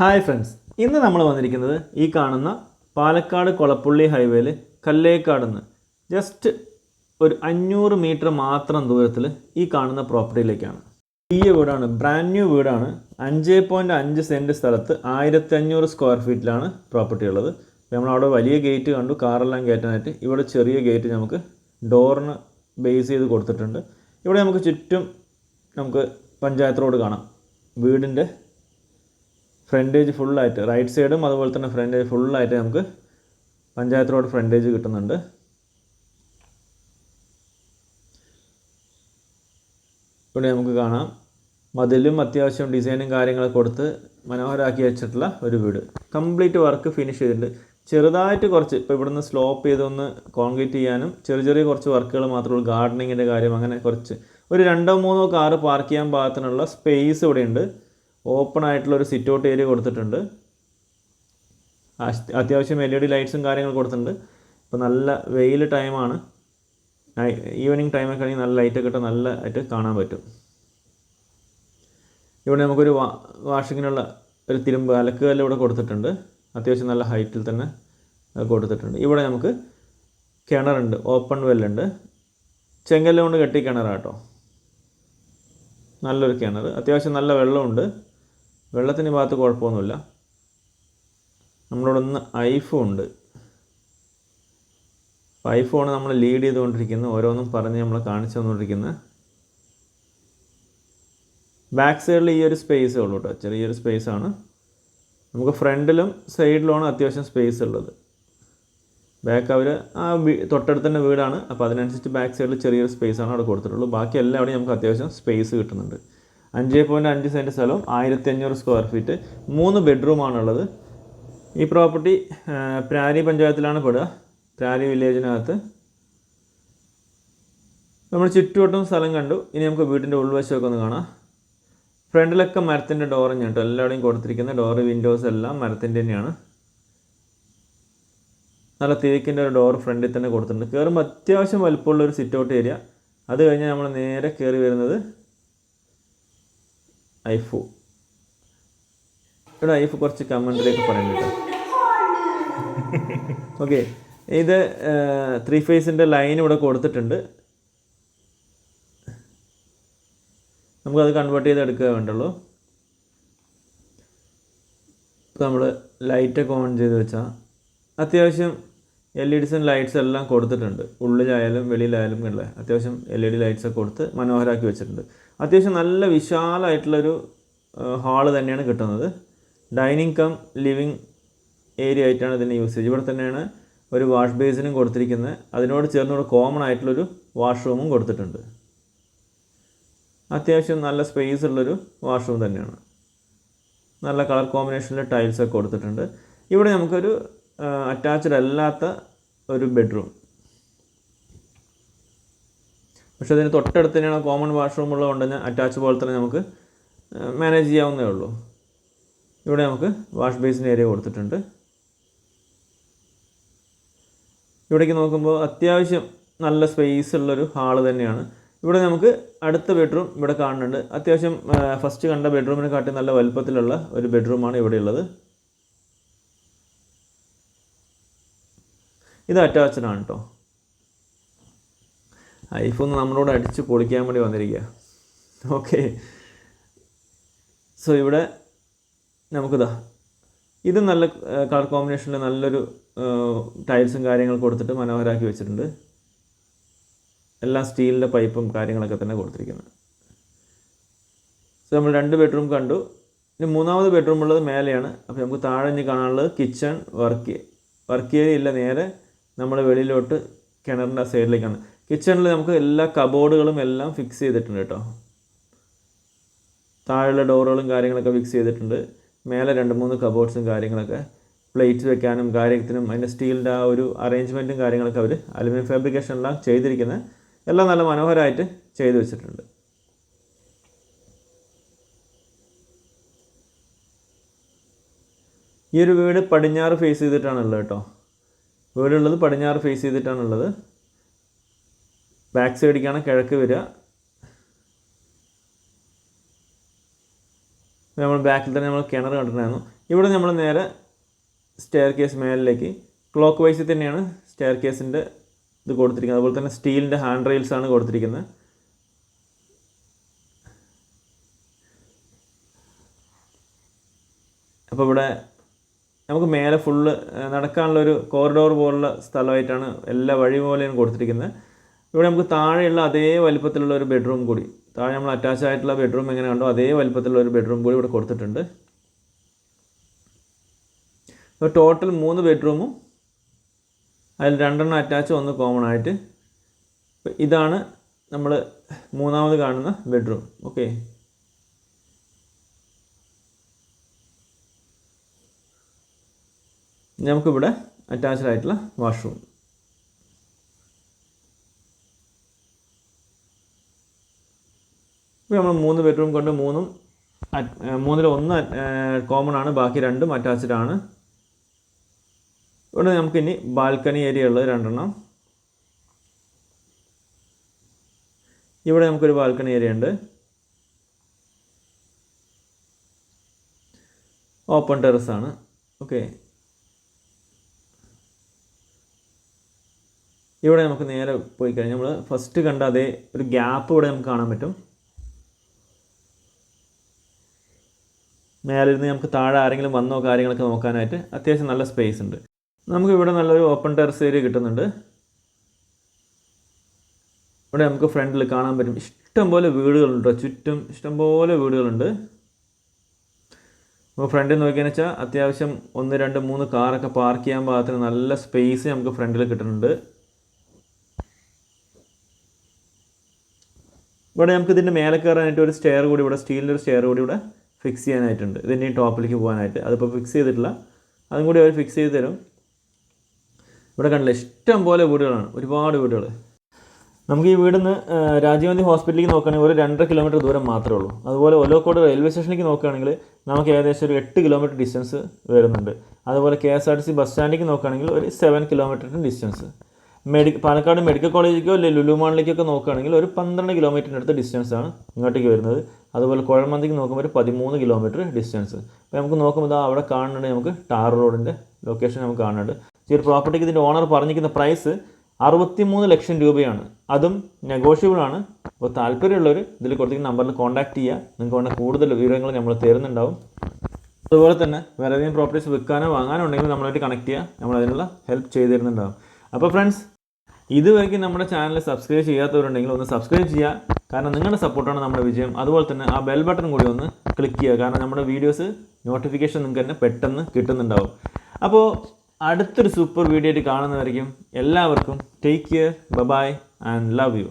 Hi friends ഇന്ന് നമ്മൾ വന്നിരിക്കുന്നത് ഈ കാണുന്ന പാലക്കാട് കൊളപ്പുള്ളി ഹൈവേയിൽ കല്ലേക്കാട് നിന്ന് ജസ്റ്റ് ഒരു അഞ്ഞൂറ് മീറ്റർ മാത്രം ദൂരത്തിൽ ഈ കാണുന്ന പ്രോപ്പർട്ടിയിലേക്കാണ് ഈ വീടാണ് ബ്രാൻഡ് ന്യൂ വീടാണ്. അഞ്ച് പോയിന്റ് അഞ്ച് സെന്റ് സ്ഥലത്ത് ആയിരത്തി അഞ്ഞൂറ് സ്ക്വയർ ഫീറ്റിലാണ് പ്രോപ്പർട്ടി ഉള്ളത്. നമ്മളവിടെ വലിയ ഗേറ്റ് കണ്ടു. കാറെല്ലാം കയറ്റാനായിട്ട് ഇവിടെ ചെറിയ ഗേറ്റ് നമുക്ക് ഡോറിന് ബേസ് ചെയ്ത് കൊടുത്തിട്ടുണ്ട്. ഇവിടെ നമുക്ക് ചുറ്റും നമുക്ക് പഞ്ചായത്ത് റോഡ് കാണാം. വീടിന്റെ ഫ്രണ്ടേജ് ഫുള്ളായിട്ട് റൈറ്റ് സൈഡും അതുപോലെ തന്നെ ഫ്രണ്ടേജ് ഫുള്ളായിട്ട് നമുക്ക് പഞ്ചായത്ത് റോഡ് ഫ്രണ്ടേജ് കിട്ടുന്നുണ്ട്. ഇവിടെ നമുക്ക് കാണാം. മതിലും അത്യാവശ്യം ഡിസൈനും കാര്യങ്ങളൊക്കെ കൊടുത്ത് മനോഹരമാക്കി വെച്ചിട്ടുള്ള ഒരു വീട്. കംപ്ലീറ്റ് വർക്ക് ഫിനിഷ് ചെയ്തിട്ടുണ്ട്. ചെറുതായിട്ട് കുറച്ച് ഇപ്പോൾ ഇവിടുന്ന് സ്ലോപ്പ് ചെയ്തൊന്ന് കോൺക്രീറ്റ് ചെയ്യാനും ചെറിയ ചെറിയ കുറച്ച് വർക്കുകൾ മാത്രമേ ഉള്ളൂ. ഗാർഡനിങ്ങിന്റെ കാര്യം അങ്ങനെ കുറച്ച്. ഒരു രണ്ടോ മൂന്നോ കാറ് പാർക്ക് ചെയ്യാൻ പാകത്തിനുള്ള സ്പേസ് ഇവിടെയുണ്ട്. ഓപ്പൺ ആയിട്ടുള്ള ഒരു സിറ്റ് ഔട്ട് ഏരിയ കൊടുത്തിട്ടുണ്ട്. അത്യാവശ്യം എൽ ഇ ഡി ലൈറ്റ്സും കാര്യങ്ങളും കൊടുത്തിട്ടുണ്ട്. ഇപ്പോൾ നല്ല വെയിൽ ടൈമാണ് ഈവനിങ് ടൈമൊക്കെ ആണെങ്കിൽ നല്ല ലൈറ്റൊക്കെ ഇട്ട് നല്ല ആയിട്ട് കാണാൻ പറ്റും. ഇവിടെ നമുക്കൊരു വാ വാഷിങ്ങിനുള്ള ഒരു തിരുമ്പ് അലക്കുകല്ല് ഇവിടെ കൊടുത്തിട്ടുണ്ട്. അത്യാവശ്യം നല്ല ഹൈറ്റിൽ തന്നെ കൊടുത്തിട്ടുണ്ട്. ഇവിടെ നമുക്ക് കിണറുണ്ട് ഓപ്പൺ വെല്ലുണ്ട് ചെങ്കല്ല് കൊണ്ട് കെട്ടി കിണറാട്ടോ നല്ലൊരു കിണർ അത്യാവശ്യം നല്ല വെള്ളമുണ്ട്. വെള്ളത്തിന് ഭാഗത്ത് കുഴപ്പമൊന്നുമില്ല. നമ്മളോടൊന്ന് ഐഫോൺ ഉണ്ട്. അപ്പോൾ ഐഫോൺ നമ്മൾ ലീഡ് ചെയ്തുകൊണ്ടിരിക്കുന്നത് ഓരോന്നും പറഞ്ഞ് നമ്മൾ കാണിച്ചു തന്നുകൊണ്ടിരിക്കുന്നത് ബാക്ക് സൈഡിൽ ഈ ഒരു സ്പേസ് ഉള്ളൂ കേട്ടോ. ചെറിയൊരു സ്പേസ് ആണ് നമുക്ക് ഫ്രണ്ടിലും സൈഡിലുമാണ് അത്യാവശ്യം സ്പേസ് ഉള്ളത്. ബാക്ക് അവർ ആ വീ തൊട്ടടുത്ത് തന്നെ വീടാണ്. അപ്പോൾ അതിനനുസരിച്ച് ബാക്ക് സൈഡിൽ ചെറിയൊരു സ്പേസ് ആണ് അവിടെ കൊടുത്തിട്ടുള്ളൂ ബാക്കി എല്ലാവിടെയും നമുക്ക് അത്യാവശ്യം സ്പേസ് കിട്ടുന്നുണ്ട്. അഞ്ച് പോയിന്റ് അഞ്ച് സെന്റ് സ്ഥലവും ആയിരത്തി അഞ്ഞൂറ് സ്ക്വയർ ഫീറ്റ് മൂന്ന് ബെഡ്റൂമാണുള്ളത് ഈ പ്രോപ്പർട്ടി പ്രാരി പഞ്ചായത്തിലാണ് പെടുക. പ്രാരി വില്ലേജിനകത്ത് നമ്മൾ ചുറ്റുവട്ടം സ്ഥലം കണ്ടു. ഇനി നമുക്ക് വീട്ടിന്റെ ഉൾവശമൊക്കെ ഒന്ന് കാണാം. ഫ്രണ്ടിലൊക്കെ മരത്തിന്റെ ഡോർ തന്നെയാണ് കേട്ടോ. എല്ലാവിടെയും കൊടുത്തിരിക്കുന്ന ഡോറ് വിൻഡോസ് എല്ലാം മരത്തിന്റെ തന്നെയാണ്. നല്ല തേക്കിന്റെ ഒരു ഡോർ ഫ്രണ്ടിൽ തന്നെ കൊടുത്തിട്ടുണ്ട്. കയറുമ്പോൾ അത്യാവശ്യം വലുപ്പമുള്ള ഒരു സിറ്റ് ഔട്ട് ഏരിയ അത് കഴിഞ്ഞാൽ നമ്മൾ നേരെ കയറി വരുന്നത് ഐഫു. ഇവിടെ ഐഫ് കുറച്ച് കമന്റിലേക്ക് പറയുന്നുണ്ട് ഓക്കെ ഇത് ത്രീ ഫേസിന്റെ ലൈൻ ഇവിടെ കൊടുത്തിട്ടുണ്ട്. നമുക്കത് കൺവേർട്ട് ചെയ്ത് എടുക്കുക വേണ്ടുള്ളൂ. ഇപ്പോൾ നമ്മൾ ലൈറ്റൊക്കെ ഓൺ ചെയ്ത് വെച്ചാൽ അത്യാവശ്യം എൽ ഇ ഡിസും ലൈറ്റ്സ് എല്ലാം കൊടുത്തിട്ടുണ്ട്. ഉള്ളിലായാലും വെളിയിലായാലും അല്ലേ അത്യാവശ്യം എൽ ഇ ഡി ലൈറ്റ്സൊക്കെ കൊടുത്ത് മനോഹരമാക്കി വെച്ചിട്ടുണ്ട്. അത്യാവശ്യം നല്ല വിശാലമായിട്ടുള്ളൊരു ഹാൾ തന്നെയാണ് കിട്ടുന്നത്. ഡൈനിങ് കം ലിവിങ് ഏരിയ ആയിട്ടാണ് ഇതിന്റെ യൂസേജ്. ഇവിടെ തന്നെയാണ് ഒരു വാഷ് ബേസിനും കൊടുത്തിരിക്കുന്നത്. അതിനോട് ചേർന്നൊരു കോമൺ ആയിട്ടുള്ളൊരു വാഷ്റൂമും കൊടുത്തിട്ടുണ്ട്. അത്യാവശ്യം നല്ല സ്പേസ് ഉള്ളൊരു വാഷ്റൂം തന്നെയാണ്. നല്ല കളർ കോമ്പിനേഷനിലെ ടൈൽസൊക്കെ കൊടുത്തിട്ടുണ്ട്. ഇവിടെ നമുക്കൊരു അറ്റാച്ച്ഡ് അല്ലാത്ത ഒരു ബെഡ്റൂം. പക്ഷേ അതിന് തൊട്ടടുത്ത് തന്നെയാണ് കോമൺ വാഷ്റൂം ഉള്ളതുകൊണ്ട് തന്നെ അറ്റാച്ച് പോലെ തന്നെ നമുക്ക് മാനേജ് ചെയ്യാവുന്നേ ഉള്ളൂ. ഇവിടെ നമുക്ക് വാഷ് ബേസിൻ ഏരിയ കൊടുത്തിട്ടുണ്ട്. ഇവിടേക്ക് നോക്കുമ്പോൾ അത്യാവശ്യം നല്ല സ്പേസ് ഉള്ളൊരു ഹാൾ തന്നെയാണ്. ഇവിടെ നമുക്ക് അടുത്ത ബെഡ്റൂം ഇവിടെ കാണുന്നുണ്ട്. അത്യാവശ്യം ഫസ്റ്റ് കണ്ട ബെഡ്റൂമിനെ കാട്ടി നല്ല വലുപ്പത്തിലുള്ള ഒരു ബെഡ്റൂമാണ് ഇവിടെ ഉള്ളത്. ഇത് അറ്റാച്ച്ഡ് ആണ് കേട്ടോ ഐഫോൺ നമ്മളോട് അടിച്ച് പൊളിക്കാൻ വേണ്ടി വന്നിരിക്കുക ഓക്കെ. സോ ഇവിടെ നമുക്കിതാ ഇത് നല്ല കളർ കോമ്പിനേഷനിൽ നല്ലൊരു ടൈൽസും കാര്യങ്ങൾ കൊടുത്തിട്ട് മനോഹരമാക്കി വെച്ചിട്ടുണ്ട്. എല്ലാം സ്റ്റീലിന്റെ പൈപ്പും കാര്യങ്ങളൊക്കെ തന്നെ കൊടുത്തിരിക്കുന്നത്. സോ നമ്മൾ രണ്ട് ബെഡ്റൂം കണ്ടു. ഇനി മൂന്നാമത് ബെഡ്റൂം ഉള്ളത് മേലെയാണ്. അപ്പോൾ നമുക്ക് താഴെ ഇനി കാണാനുള്ളത് കിച്ചൺ വർക്ക് വർക്ക് ഏരിയ ഇല്ല നേരെ. നമ്മൾ വെളിയിലോട്ട് കിണറിന്റെ സൈഡിലേക്കാണ്. കിച്ചണിൽ നമുക്ക് എല്ലാ കബോർഡുകളും എല്ലാം ഫിക്സ് ചെയ്തിട്ടുണ്ട് കേട്ടോ. താഴെയുള്ള ഡോറുകളും കാര്യങ്ങളൊക്കെ ഫിക്സ് ചെയ്തിട്ടുണ്ട്. മേലെ രണ്ട് മൂന്ന് കബോർഡ്സും കാര്യങ്ങളൊക്കെ പ്ലേറ്റ്സ് വെക്കാനും കാര്യത്തിനും അതിന്റെ സ്റ്റീലിന്റെ ആ ഒരു അറേഞ്ച്മെന്റും കാര്യങ്ങളൊക്കെ അവർ അലുമിനിയം ഫാബ്രിക്കേഷൻ എല്ലാം ചെയ്തിരിക്കുന്നത് എല്ലാം നല്ല മനോഹരമായിട്ട് ചെയ്തു വെച്ചിട്ടുണ്ട്. ഈ ഒരു വീട് പടിഞ്ഞാറ് ഫേസ് ചെയ്തിട്ടാണുള്ളത് കേട്ടോ. വീടുള്ളത് പടിഞ്ഞാറ് ഫേസ് ചെയ്തിട്ടാണുള്ളത് ബാക്ക് സൈഡിലേക്കാണ് കിഴക്ക് വരിക. നമ്മൾ ബാക്കിൽ തന്നെ നമ്മൾ കിണർ കണ്ടിട്ടുണ്ടായിരുന്നു. ഇവിടെ നമ്മൾ നേരെ സ്റ്റെയർ കേസ് മേലിലേക്ക് ക്ലോക്ക് വൈസിൽ തന്നെയാണ് സ്റ്റെയർ കേസിന്റെ ഇത് കൊടുത്തിരിക്കുന്നത്. അതുപോലെ തന്നെ സ്റ്റീലിന്റെ ഹാൻഡ് റെയിൽസ് ആണ് കൊടുത്തിരിക്കുന്നത്. അപ്പോൾ ഇവിടെ നമുക്ക് മേലെ ഫുള്ള് നടക്കാനുള്ള ഒരു കോറിഡോർ പോലുള്ള സ്ഥലമായിട്ടാണ് എല്ലാ വഴി പോലെയും കൊടുത്തിരിക്കുന്നത്. ഇവിടെ നമുക്ക് താഴെയുള്ള അതേ വലിപ്പത്തിലുള്ള ഒരു ബെഡ്റൂം കൂടി. താഴെ നമ്മൾ അറ്റാച്ച് ആയിട്ടുള്ള ബെഡ്റൂം എങ്ങനെ കണ്ടോ അതേ വലിപ്പത്തിലുള്ള ഒരു ബെഡ്റൂം കൂടി ഇവിടെ കൊടുത്തിട്ടുണ്ട്. അപ്പോൾ ടോട്ടൽ മൂന്ന് ബെഡ്റൂമും അതിൽ രണ്ടെണ്ണം അറ്റാച്ച് ഒന്ന് കോമൺ ആയിട്ട്. ഇതാണ് നമ്മൾ മൂന്നാമത് കാണുന്ന ബെഡ്റൂം ഓക്കെ നമുക്കിവിടെ അറ്റാച്ച്ഡ് ആയിട്ടുള്ള വാഷ്റൂം ഇപ്പോൾ നമ്മൾ മൂന്ന് ബെഡ്റൂം കൊണ്ട് മൂന്നും മൂന്നിൽ ഒന്ന് കോമൺ ആണ് ബാക്കി രണ്ടും അറ്റാച്ച്ഡ് ആണ്. ഇവിടെ നമുക്കിനി ബാൽക്കണി ഏരിയ ഉള്ളത് രണ്ടെണ്ണം. ഇവിടെ നമുക്കൊരു ബാൽക്കണി ഏരിയ ഉണ്ട്. ഓപ്പൺ ടെറസ് ആണ്. ഓക്കെ ഇവിടെ നമുക്ക് നേരെ പോയി കഴിഞ്ഞാൽ നമ്മൾ ഫസ്റ്റ് കണ്ട അതേ ഒരു ഗ്യാപ്പ് ഇവിടെ നമുക്ക് കാണാൻ പറ്റും. മേലെ ഇരുന്ന് നമുക്ക് താഴെ ആരെങ്കിലും വന്നോ കാര്യങ്ങളൊക്കെ നോക്കാനായിട്ട് അത്യാവശ്യം നല്ല സ്പേസ് ഉണ്ട്. നമുക്ക് ഇവിടെ നല്ലൊരു ഓപ്പൺ ടെറസ് ഏരിയ കിട്ടുന്നുണ്ട്. ഇവിടെ നമുക്ക് ഫ്രണ്ടിൽ കാണാൻ പറ്റും. ഇഷ്ടംപോലെ വീടുകളുണ്ട്. ചുറ്റും ഇഷ്ടംപോലെ വീടുകളുണ്ട്. അപ്പോൾ ഫ്രണ്ടിൽ നോക്കിയെന്ന് വെച്ചാൽ അത്യാവശ്യം ഒന്ന് രണ്ട് മൂന്ന് കാറൊക്കെ പാർക്ക് ചെയ്യാൻ പാകത്തിന് നല്ല സ്പേസ് നമുക്ക് ഫ്രണ്ടിൽ കിട്ടുന്നുണ്ട്. ഇവിടെ നമുക്ക് ഇതിന്റെ മേലെ കയറാനായിട്ട് ഒരു സ്റ്റെയർ കൂടി ഇവിടെ സ്റ്റീലിന്റെ ഒരു സ്റ്റെയർ കൂടി ഇവിടെ ഫിക്സ് ചെയ്യാനായിട്ടുണ്ട്. ഇതിന്റെ ടോപ്പിലേക്ക് പോകാനായിട്ട്. അതിപ്പോൾ ഫിക്സ് ചെയ്തിട്ടില്ല. അതും കൂടി അവർ ഫിക്സ് ചെയ്ത് തരും. ഇവിടെ കണ്ടില്ല ഇഷ്ടം പോലെ വീടുകളാണ്. ഒരുപാട് വീടുകൾ നമുക്ക് ഈ വീടിന്ന് രാജീവ് ഗാന്ധി ഹോസ്പിറ്റലിലേക്ക് നോക്കുകയാണെങ്കിൽ ഒരു രണ്ടര കിലോമീറ്റർ ദൂരം മാത്രമേ ഉള്ളൂ. അതുപോലെ ഒലോക്കോട് റെയിൽവേ സ്റ്റേഷനിലേക്ക് നോക്കുകയാണെങ്കിൽ നമുക്ക് ഏകദേശം ഒരു എട്ട് കിലോമീറ്റർ ഡിസ്റ്റൻസ് വരുന്നുണ്ട്. അതുപോലെ K S R T C bus സ്റ്റാൻഡിലേക്ക് നോക്കുകയാണെങ്കിൽ ഒരു സെവൻ കിലോമീറ്ററിന്റെ ഡിസ്റ്റൻസ് മെഡി പാലക്കാട് മെഡിക്കൽ കോളേജിലേക്കോ അല്ലെങ്കിൽ ലുലുമാളിലേക്കൊക്കെ നോക്കുകയാണെങ്കിൽ ഒരു പന്ത്രണ്ട് കിലോമീറ്ററിന്റെ അടുത്ത് ഡിസ്റ്റൻസ് ആണ് ഇങ്ങോട്ടേക്ക് വരുന്നത്. അതുപോലെ കുഴമന്തിക്ക് നോക്കുമ്പോൾ ഒരു പതിമൂന്ന് കിലോമീറ്റർ ഡിസ്റ്റൻസ് അപ്പോൾ നമുക്ക് നോക്കുമ്പോൾ അവിടെ കാണുന്നുണ്ട് നമുക്ക് ടാർ റോഡിന്റെ ലൊക്കേഷൻ നമുക്ക് കാണുന്നുണ്ട്. ഈ ഒരു പ്രോപ്പർട്ടിക്ക് ഇതിന്റെ ഓണർ പറഞ്ഞിരിക്കുന്ന പ്രൈസ് അറുപത്തിമൂന്ന് ലക്ഷം രൂപയാണ്. അതും നെഗോഷ്യബിൾ ആണ്. അപ്പോൾ താല്പര്യമുള്ളവർ ഇതിൽ കൊടുത്തിരിക്കുന്ന നമ്പറിൽ കോൺടാക്ട് ചെയ്യുക. നിങ്ങൾക്ക് വേണ്ട കൂടുതൽ വിവരങ്ങൾ നമ്മൾ തരുന്നുണ്ടാവും. അതുപോലെ തന്നെ വേറെ ഏതെങ്കിലും പ്രോപ്പർട്ടീസ് വിൽക്കാനോ വാങ്ങാനോ ഉണ്ടെങ്കിൽ നമ്മളായിട്ട് കണക്ട് ചെയ്യുക. നമ്മൾ അതിനുള്ള ഹെൽപ്പ് ചെയ്ത് തരുന്നുണ്ടാവും. അപ്പോൾ ഫ്രണ്ട്സ് ഇതുവരെയ്ക്കും നമ്മുടെ ചാനൽ സബ്സ്ക്രൈബ് ചെയ്യാത്തവരുണ്ടെങ്കിൽ ഒന്ന് സബ്സ്ക്രൈബ് ചെയ്യുക കാരണം നിങ്ങളുടെ സപ്പോർട്ടാണ് നമ്മുടെ വിജയം. അതുപോലെ തന്നെ ആ ബെൽ ബട്ടൺ കൂടി ഒന്ന് ക്ലിക്ക് ചെയ്യുക. കാരണം നമ്മുടെ വീഡിയോസ് നോട്ടിഫിക്കേഷൻ നിങ്ങൾക്ക് തന്നെ പെട്ടെന്ന് കിട്ടുന്നുണ്ടാവും. അപ്പോൾ അടുത്തൊരു സൂപ്പർ വീഡിയോ ആയിട്ട് കാണുന്നവരേക്കും എല്ലാവർക്കും take care bye bye and love you